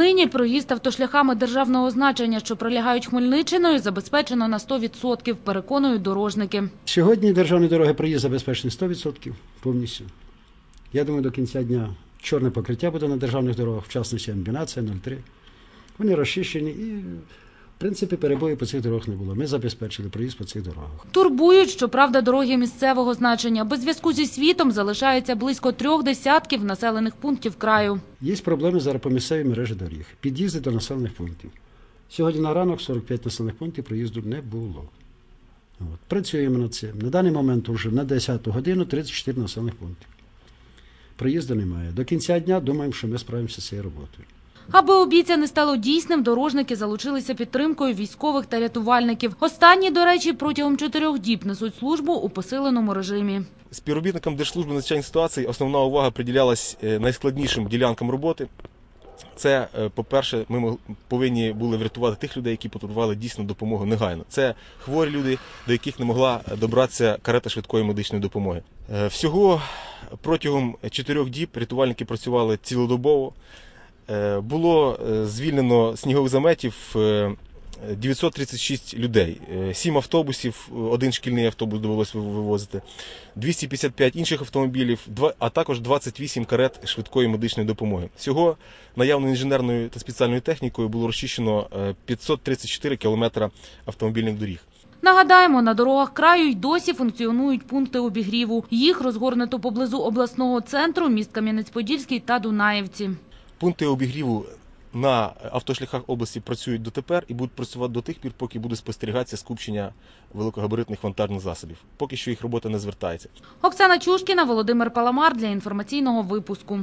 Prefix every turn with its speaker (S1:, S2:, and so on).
S1: Нині проїзд автошляхами державного значення, що пролягають Хмельниччиною, забезпечено на 100%, переконують дорожники.
S2: Сьогодні державні дороги проїзд забезпечений 100% повністю. Я думаю, до кінця дня чорне покриття буде на державних дорогах, в частності амбінація 03. Вони розчищені і, в принципі, перебоїв по цих дорогах не було. Ми забезпечили проїзд по цих дорогах.
S1: Турбують, щоправда, дороги місцевого значення. Без зв'язку зі світом залишається близько трьох десятків населених пунктів краю.
S2: Є проблеми зараз по місцевій мережі доріг. Під'їзди до населених пунктів. Сьогодні на ранок 45 населених пунктів проїзду не було. От. Працюємо над цим. На даний момент вже на 10 годину 34 населених пунктів. Проїзду немає. До кінця дня думаємо, що ми справимося з цією роботою.
S1: Аби обіцяне стало дійсним, дорожники залучилися підтримкою військових та рятувальників. Останні, до речі, протягом чотирьох діб несуть службу у посиленому режимі.
S3: Співробітникам Держслужби надзвичайних ситуацій основна увага приділялась е, найскладнішим ділянкам роботи. Це, е, по-перше, ми повинні були врятувати тих людей, які потребували дійсно допомоги негайно. Це хворі люди, до яких не могла добратися карета швидкої медичної допомоги. Е, Всього протягом чотирьох діб рятувальники працювали цілодобово. Е, Було е, звільнено снігових заметів е, 936 людей, 7 автобусів, е, один шкільний автобус довелося вивозити, 255 інших автомобілів, а також 28 карет швидкої медичної допомоги. Всього наявною інженерною та спеціальною технікою було розчищено е, 534 кілометра автомобільних доріг.
S1: Нагадаємо, на дорогах краю й досі функціонують пункти обігріву. Їх розгорнуто поблизу обласного центру, міст Кам'янець-Подільський та Дунаївці.
S3: Пункти обігріву на автошляхах області працюють дотепер і будуть працювати до тих пір, поки буде спостерігатися скупчення великогабаритних вантажних засобів. Поки що їх робота не звертається.
S1: Оксана Чушкіна, Володимир Паламар для інформаційного випуску.